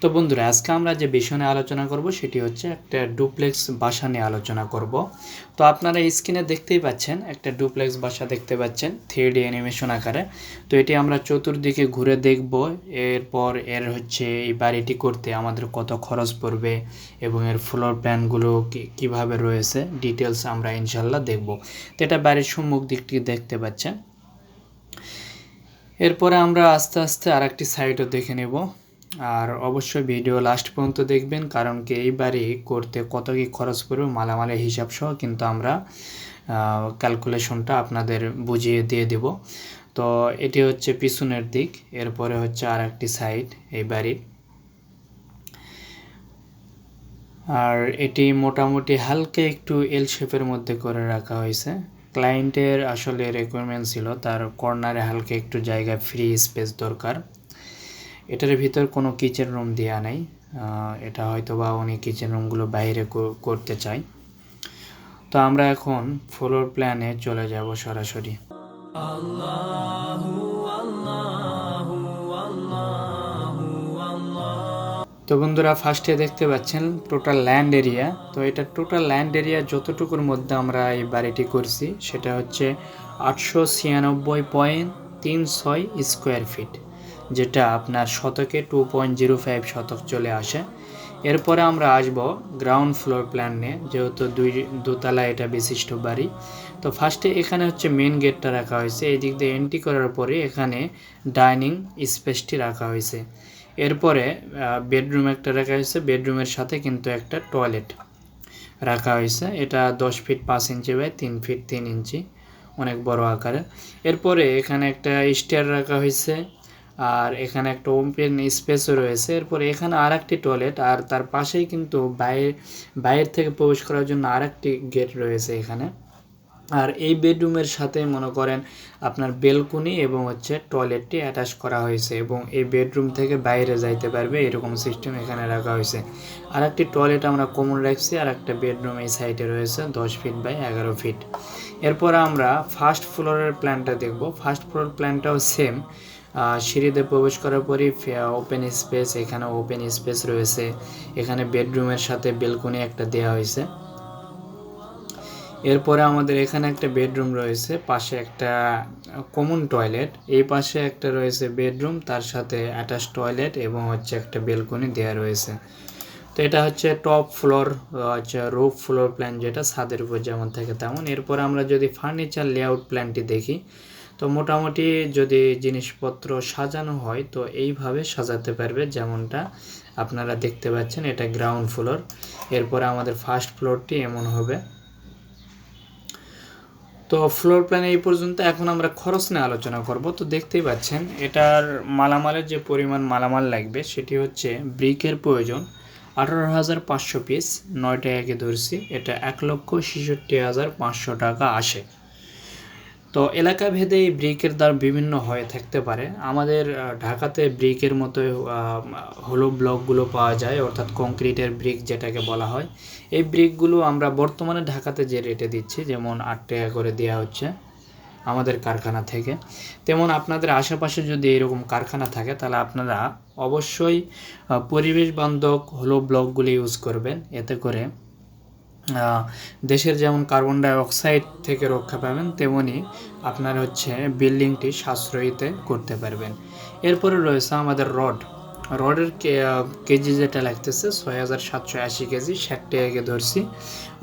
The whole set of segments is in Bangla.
তো বন্ধুরা, আজকে আমরা যে বিষয় নিয়ে আলোচনা করব সেটি হচ্ছে একটা ডুপ্লেক্স বাসা নিয়ে আলোচনা করব। তো আপনারা স্ক্রিনে দেখতেই পাচ্ছেন, একটা ডুপ্লেক্স বাসা দেখতে পাচ্ছেন থ্রি ডি অ্যানিমেশন আকারে। তো এটি আমরা চতুর্দিকে ঘুরে দেখব, এরপর এর হচ্ছে এই বাড়িটি করতে আমাদের কত খরচ পড়বে এবং এর ফ্লোর প্ল্যানগুলো কীভাবে রয়েছে ডিটেলস আমরা ইনশাল্লাহ দেখব। তো এটা বাড়ির সম্মুখ দিকটি দেখতে পাচ্ছেন। এরপরে আমরা আস্তে আস্তে আর একটি সাইডও দেখে নেব। আর অবশ্যই ভিডিও লাস্ট পর্যন্ত দেখবেন, কারণ কি এই বাড়ি করতে কত কী খরচ পড়বে মালামালের হিসাব সহ কিন্তু আমরা ক্যালকুলেশনটা আপনাদের বুঝিয়ে দিয়ে দেব। তো এটি হচ্ছে পিছনের দিক, এরপরে হচ্ছে আর একটি সাইড এই বাড়ির আর এটি মোটামুটি হালকা একটু এল শেপের মধ্যে করে রাখা হয়েছে। ক্লায়েন্টের আসলে রিকোয়ারমেন্ট ছিল, তার কর্নারে হালকা একটু জায়গা ফ্রি স্পেস দরকার। এটার ভিতর কোনো কিচেন রুম দেওয়া নেই। এটা হয়তো বা উনি কিচেন রুমগুলো বাইরে করতে চাই তো আমরা এখন ফ্লোর প্ল্যানে চলে যাব সরাসরি। তো বন্ধুরা ফার্স্টে দেখতে পাচ্ছেন টোটাল ল্যান্ড এরিয়া তো এটা টোটাল ল্যান্ড এরিয়া যতটুকুর মধ্যে আমরা এই বাড়িটি করছি, সেটা হচ্ছে আটশো ছিয়ানব্বই পয়েন্ট তিন ছয় স্কোয়ার ফিট যেটা আপনার শতকে টু পয়েন্ট জিরো ফাইভ শতক চলে আসে। এরপরে আমরা আসব গ্রাউন্ড ফ্লোর প্ল্যান নিয়ে, যেহেতু দুই দোতলা এটা বিশিষ্ট বাড়ি। তো ফার্স্টে এখানে হচ্ছে মেন গেটটা রাখা হয়েছে। এই দিক দিয়ে এন্ট্রি করার পরে এখানে ডাইনিং স্পেসটি রাখা হয়েছে। এরপরে বেডরুম একটা রাখা হয়েছে। বেডরুমের সাথে কিন্তু একটা টয়লেট রাখা হয়েছে। এটা দশ ফিট পাঁচ ইঞ্চি বাই তিন ফিট তিন ইঞ্চি অনেক বড় আকারে। এরপরে এখানে একটা স্টেয়ার রাখা হয়েছে। আর এখানে একটা ওপেন স্পেসও রয়েছে। এরপর এখানে আর একটি টয়লেট আর তার পাশেই কিন্তু বাইরে বাইরের থেকে প্রবেশ করার জন্য আর একটি গেট রয়েছে এখানে। আর এই বেডরুমের সাথে মনে করেন আপনার বেলকুনি এবং হচ্ছে টয়লেটটি অ্যাটাচ করা হয়েছে এবং এই বেডরুম থেকে বাইরে যাইতে পারবে এরকম সিস্টেম এখানে রাখা হয়েছে। আর একটি টয়লেট আমরা কমন রাখছি আর একটা বেডরুম এই সাইডে রয়েছে, দশ ফিট বাই এগারো ফিট এরপর আমরা ফার্স্ট ফ্লোরের প্ল্যানটা দেখব। ফার্স্ট ফ্লোর প্ল্যানটাও সেম সিঁড়িতে প্রবেশ করার পরই ওপেন স্পেস এখানে ওপেন স্পেস রয়েছে। এখানে বেডরুমের সাথে বেলকনি একটা দেওয়া হয়েছে। এরপরে আমাদের এখানে একটা বেডরুম রয়েছে, পাশে একটা কমন টয়লেট এই পাশে একটা রয়েছে বেডরুম তার সাথে অ্যাটাচ টয়লেট এবং হচ্ছে একটা বেলকনি দেওয়া রয়েছে। তো এটা হচ্ছে টপ ফ্লোর হচ্ছে রুফ ফ্লোর প্ল্যান যেটা, ছাদের উপর যেমন থাকে তেমন। এরপর আমরা যদি ফার্নিচার লেআউট প্ল্যানটি দেখি তো মোটামুটি যদি জিনিসপত্র সাজানো হয়, তো এইভাবে সাজাতে পারবে যেমনটা আপনারা দেখতে পাচ্ছেন, এটা গ্রাউন্ড ফ্লোর এরপরে আমাদের ফার্স্ট ফ্লোরটি এমন হবে। তো ফ্লোর প্ল্যান এই পর্যন্ত এখন আমরা খরচ নিয়ে আলোচনা করব। তো দেখতেই পাচ্ছেন, এটার মালামালের যে পরিমাণ মালামাল লাগবে, সেটি হচ্ছে ব্রিকের প্রয়োজন। আঠারো হাজার পাঁচশো পিস নয় টাকাকে ধরছি, এটা এক লক্ষ ছেষট্টি হাজার পাঁচশো টাকা আসে। তো এলাকা ভেদে এই ব্রিকের দাম বিভিন্ন হয়ে থাকতে পারে। আমাদের ঢাকাতে ব্রিকের মতো হলো ব্লকগুলো পাওয়া যায়, অর্থাৎ কংক্রিটের ব্রিক যেটাকে বলা হয়। এই ব্রিকগুলো আমরা বর্তমানে ঢাকাতে যে রেটে দিচ্ছি, যেমন আট টাকা করে দেওয়া হচ্ছে আমাদের কারখানা থেকে। তেমন আপনাদের আশেপাশে যদি এরকম কারখানা থাকে, তাহলে আপনারা অবশ্যই পরিবেশ বান্ধব হলো ব্লকগুলি ইউজ করবেন। এতে করে দেশের যেমন কার্বন ডাইঅক্সাইড থেকে রক্ষা পাবেন, তেমনি আপনার হচ্ছে বিল্ডিংটি সাশ্রয়ীতে করতে পারবেন। এরপরে রয়েছে আমাদের রড রডের কেজি যেটা লাগতেছে, ছয় হাজার সাতশো আশি কেজি, ষাট টাকাকে ধরছি।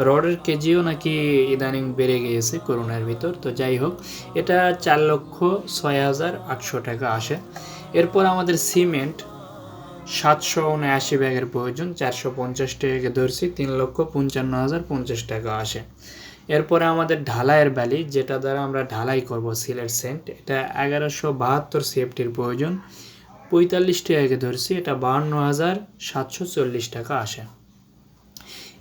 রডের কেজিও নাকি ইদানিং বেড়ে গিয়েছে করোনার ভিতর, তো যাই হোক, এটা চার লক্ষ ছয় হাজার আটশো টাকা আসে। এরপর আমাদের সিমেন্ট সাতশো উনআশি ব্যাগের প্রয়োজন, চারশো পঞ্চাশ টাকাকে ধরছি, তিন লক্ষ পঞ্চান্ন হাজার পঞ্চাশ টাকা আসে। এরপরে আমাদের ঢালাইয়ের ব্যালি যেটা দ্বারা আমরা ঢালাই করব সিলেট সেন্ট, এটা এগারোশো বাহাত্তর সেফটির প্রয়োজন। পঁয়তাল্লিশ টাকাকে ধরছি, এটা বাহান্ন হাজার সাতশো চল্লিশ টাকা আসে।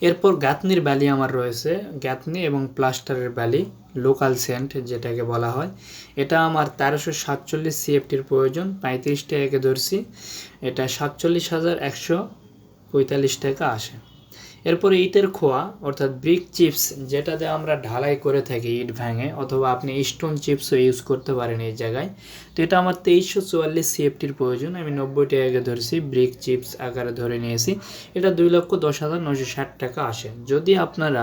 এরপর গাঁথনির ব্যালি আমার রয়েছে। গাঁথনি এবং প্লাস্টারের ব্যালি লোকাল সেন্ট যেটাকে বলা হয়। এটা আমার তেরোশো সাতচল্লিশ সিএফটির প্রয়োজন। পঁয়ত্রিশটা টাকাকে ধরছি। এটা সাতচল্লিশ হাজার একশো পঁয়তাল্লিশ টাকা আসে। এরপরে ইটের খোয়া, অর্থাৎ ব্রিক চিপস যেটাতে আমরা ঢালাই করে থাকি ইট ভেঙে, অথবা আপনি স্টোন চিপসও ইউজ করতে পারেন এই জায়গায়। তো এটা আমার তেইশশো চুয়াল্লিশ সিএফটির প্রয়োজন, আমি নব্বই টাকাকে ধরেছি ব্রিক চিপস আকারে ধরে নিয়েছি। এটা দুই লক্ষ দশ হাজার নশো ষাট টাকা আসে। যদি আপনারা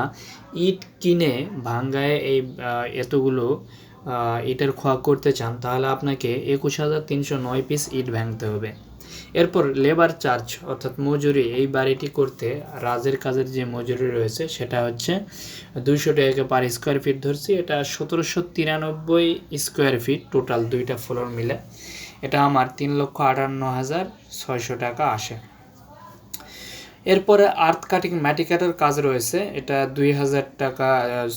ইট কিনে ভাঙ্গায় এই এতগুলো ইটের খোয়া করতে চান, তাহলে আপনাকে একুশ হাজার তিনশো নয় পিস ইট ভাঙতে হবে। এরপর লেবার চার্জ অর্থাৎ মজুরি, এই বাড়িটি করতে রাজের কাজের যে মজুরি রয়েছে, সেটা হচ্ছে দুইশো টাকা পার স্কোয়ার ফিট ধরছি। এটা সতেরোশো তিরানব্বই স্কোয়ার ফিট টোটাল দুইটা ফ্লোর মিলে। এটা আমার তিন লক্ষ আটান্ন হাজার ছয়শো টাকা আসে। এরপরে আর্থ কাটিং মাটি কাটার কাজ রয়েছে। এটা দুই হাজার টাকা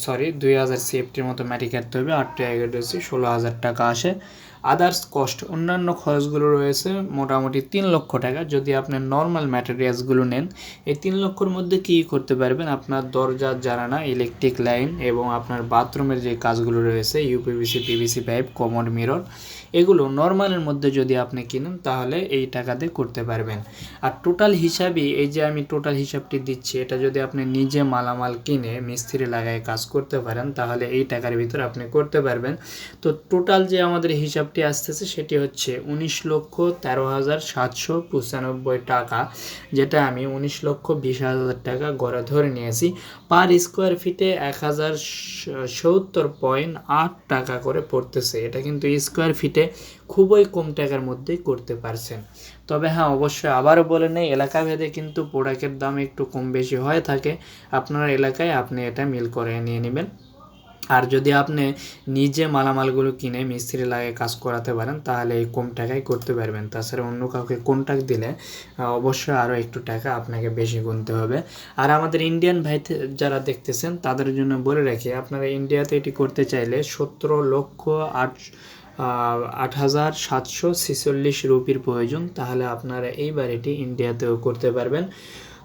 সরি দুই হাজার সিএফটির মতো ম্যাটি কাটতে হবে। আট টাকা রয়েছে ষোলো হাজার টাকা আসে। আদার্স কস্ট অন্যান্য খরচগুলো রয়েছে মোটামুটি তিন লক্ষ টাকা। যদি আপনি নর্মাল ম্যাটেরিয়ালসগুলো নেন, এই তিন লক্ষর মধ্যে কী করতে পারবেন? আপনার দরজা জানানা ইলেকট্রিক লাইন এবং আপনার বাথরুমের যে কাজগুলো রয়েছে UPVC PVC pipe common mirror এগুলো নর্মালের মধ্যে যদি আপনি কিনেন, তাহলে এই টাকাতে করতে পারবেন। আর টোটাল হিসাবই, এই যে আমি টোটাল হিসাবটি দিচ্ছি, এটা যদি আপনি নিজে মালামাল কিনে মিস্ত্রি লাগায় কাজ করতে পারেন, তাহলে এই টাকার ভিতরে আপনি করতে পারবেন। তো টোটাল যে আমাদের হিসাবটি আসতেছে সেটি হচ্ছে উনিশ লক্ষ তেরো হাজার সাতশো পঁচানব্বই টাকা, যেটা আমি উনিশ লক্ষ বিশ হাজার টাকা গড়ে ধরে নিয়েছি। পার স্কোয়ার ফিটে এক হাজার সত্তর পয়েন্ট আট টাকা করে পড়তেছে। এটা কিন্তু স্কোয়ার ফিটে খুবই কম টাকার মধ্যেই করতে পারছেন। তবে হ্যাঁ অবশ্যই আবারও বলে নেই এলাকা ভেদে কিন্তু প্রোডাক্টের দাম একটু কম বেশি হয়ে থাকে। আপনার এলাকায় আপনি এটা মিল করে নিয়ে নেবেন। আর যদি আপনি নিজে মালামালগুলো কিনে মিস্ত্রি লাগিয়ে কাজ করাতে পারেন, তাহলে এই কম টাকায় করতে পারবেন। তাছাড়া অন্য কাউকে কন্ট্যাক্ট দিলে অবশ্যই আরও একটু টাকা আপনাকে বেশি গুনতে হবে। আর আমাদের ইন্ডিয়ান ভাই যারা দেখতেছেন, তাদের জন্য বলে রাখি, আপনারা ইন্ডিয়াতে এটি করতে চাইলে সতেরো লক্ষ আট আট হাজার সাতশো ছেচল্লিশ রুপির প্রয়োজন। তাহলে আপনারা এই বাড়িটি ইন্ডিয়াতেও করতে পারবেন।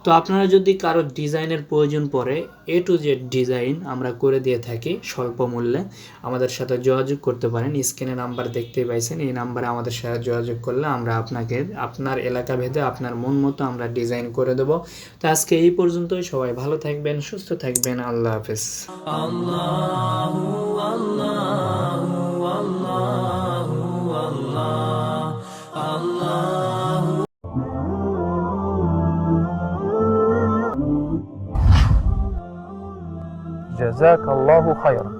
তো আপনারা যদি কারও ডিজাইনের প্রয়োজন পড়ে এ টু জেড ডিজাইন আমরা করে দিয়ে থাকি স্বল্প মূল্যে। আমাদের সাথে যোগাযোগ করতে পারেন, স্ক্রিনে নাম্বার দেখতেই পাইছেন, এই নাম্বারে আমাদের সাথে যোগাযোগ করলে আমরা আপনাকে, আপনার এলাকা ভেদে আপনার মন মতো আমরা ডিজাইন করে দেবো। তো আজকে এই পর্যন্তই, সবাই ভালো থাকবেন, সুস্থ থাকবেন, আল্লাহ হাফেজ। جزاك الله خيرا.